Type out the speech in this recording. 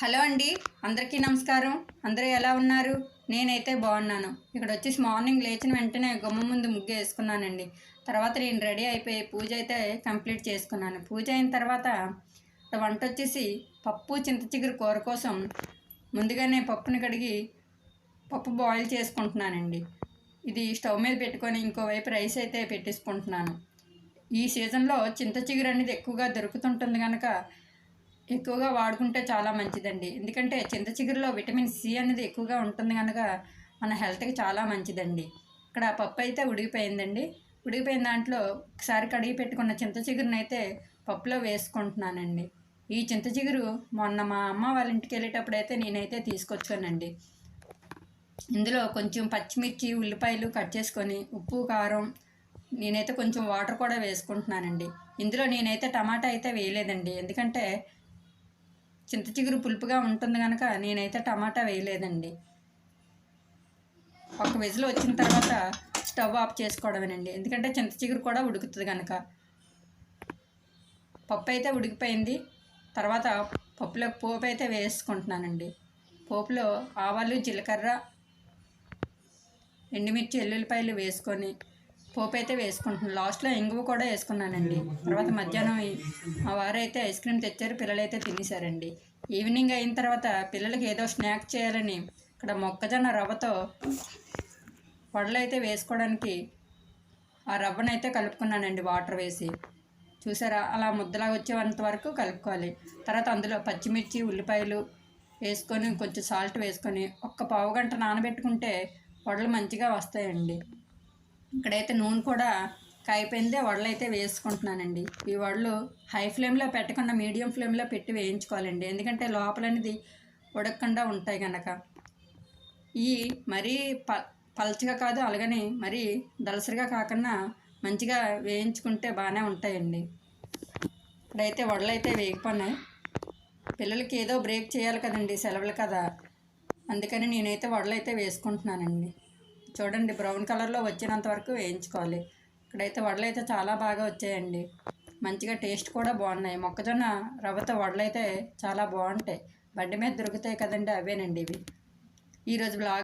Hello అండి అందరికీ నమస్కారం. అందరూ ఎలా ఉన్నారు? నేనైతే బాగున్నాను. ఇక్కడ వచ్చేసి మార్నింగ్ లేచిన వెంటనే గుమ్మ ముందు ముగ్గు వేసుకున్నానండి. తర్వాత నేను రెడీ అయిపోయి పూజ అయితే కంప్లీట్ చేసుకున్నాను. పూజ అయిన తర్వాత వంట వచ్చేసి పప్పు చింత చిగురు కూర కోసం ముందుగానే పప్పుని కడిగి పప్పు బాయిల్ చేసుకుంటున్నానండి. ఇది స్టవ్ మీద పెట్టుకొని ఇంకోవైపు రైస్ అయితే పెట్టేసుకుంటున్నాను. ఈ సీజన్లో చింత చిగురు అనేది ఎక్కువగా దొరుకుతుంటుంది కనుక ఎక్కువగా వాడుకుంటే చాలా మంచిదండి. ఎందుకంటే చింత చిగురులో విటమిన్ సి అనేది ఎక్కువగా ఉంటుంది కనుక మన హెల్త్కి చాలా మంచిదండి. ఇక్కడ పప్పు అయితే ఉడికిపోయిందండి. ఉడికిపోయిన దాంట్లో ఒకసారి కడిగి పెట్టుకున్న చింత చిగురుని అయితే పప్పులో వేసుకుంటున్నానండి. ఈ చింత చిగురు మొన్న మా అమ్మ వాళ్ళ ఇంటికి వెళ్ళేటప్పుడు అయితే నేనైతే తీసుకొచ్చానండి. ఇందులో కొంచెం పచ్చిమిర్చి ఉల్లిపాయలు కట్ చేసుకొని ఉప్పు కారం నేనైతే కొంచెం వాటర్ కూడా వేసుకుంటున్నానండి. ఇందులో నేనైతే టమాటా అయితే వేయలేదండి. ఎందుకంటే చింత చిగురు పులుపుగా ఉంటుంది కనుక నేనైతే టమాటా వేయలేదండి. ఒక విజిల్ వచ్చిన తర్వాత స్టవ్ ఆఫ్ చేసుకోవడమేనండి. ఎందుకంటే చింత చిగురు కూడా ఉడుకుతుంది కనుక పప్పు అయితే ఉడికిపోయింది. తర్వాత పప్పులో పోపు అయితే వేసుకుంటున్నానండి. పోపులో ఆవాలు జీలకర్ర ఎండుమిర్చి ఎల్లుల్లిపాయలు వేసుకొని పోపు అయితే వేసుకుంటున్నాను. లాస్ట్లో ఇంగువ కూడా వేసుకున్నానండి. తర్వాత మధ్యాహ్నం ఈ- మా వారైతే ఐస్ క్రీమ్ తెచ్చారు పిల్లలైతే తినేశారండి. ఈవినింగ్ అయిన తర్వాత పిల్లలకి ఏదో స్నాక్ చేయాలని ఇక్కడ మొక్కజొన్న రవ్వతో వడలు అయితే వేసుకోవడానికి ఆ రవ్వనైతే కలుపుకున్నానండి వాటర్ వేసి. చూసారా? అలా ముద్దలాగా వచ్చేంత వరకు కలుపుకోవాలి. తర్వాత అందులో పచ్చిమిర్చి ఉల్లిపాయలు వేసుకొని కొంచెం సాల్ట్ వేసుకొని ఒక్క పావు గంట నానబెట్టుకుంటే వడలు మంచిగా వస్తాయండి. ఇక్కడైతే నూనె కూడా కాయిపోయిందే. వడలు అయితే వేసుకుంటున్నానండి. ఈ వడలు హై ఫ్లేమ్లో పెట్టకుండా మీడియం ఫ్లేమ్లో పెట్టి వేయించుకోవాలండి. ఎందుకంటే లోపల అనేది ఉడకకుండా ఉంటాయి కనుక ఈ మరీ ప పలచగా కాదు అలాగని మరీ దలసరిగా కాకుండా మంచిగా వేయించుకుంటే బాగానే ఉంటాయండి. ఇప్పుడైతే వడలు అయితే వేగిపోయినాయి పిల్లలకి ఏదో బ్రేక్ చేయాలి కదండి సెలవులు కదా. అందుకని నేనైతే వడలు అయితే వేసుకుంటున్నానండి. చూడండి బ్రౌన్ కలర్లో వచ్చినంత వరకు వేయించుకోవాలి. ఇక్కడైతే వడలు అయితే చాలా బాగా వచ్చాయండి. మంచిగా టేస్ట్ కూడా బాగున్నాయి. మొక్కజొన్న రవ్వతో వడలు అయితే చాలా బాగుంటాయి. బండి మీద దొరుకుతాయి కదండి అవేనండి ఇవి. ఈరోజు బ్లాగ్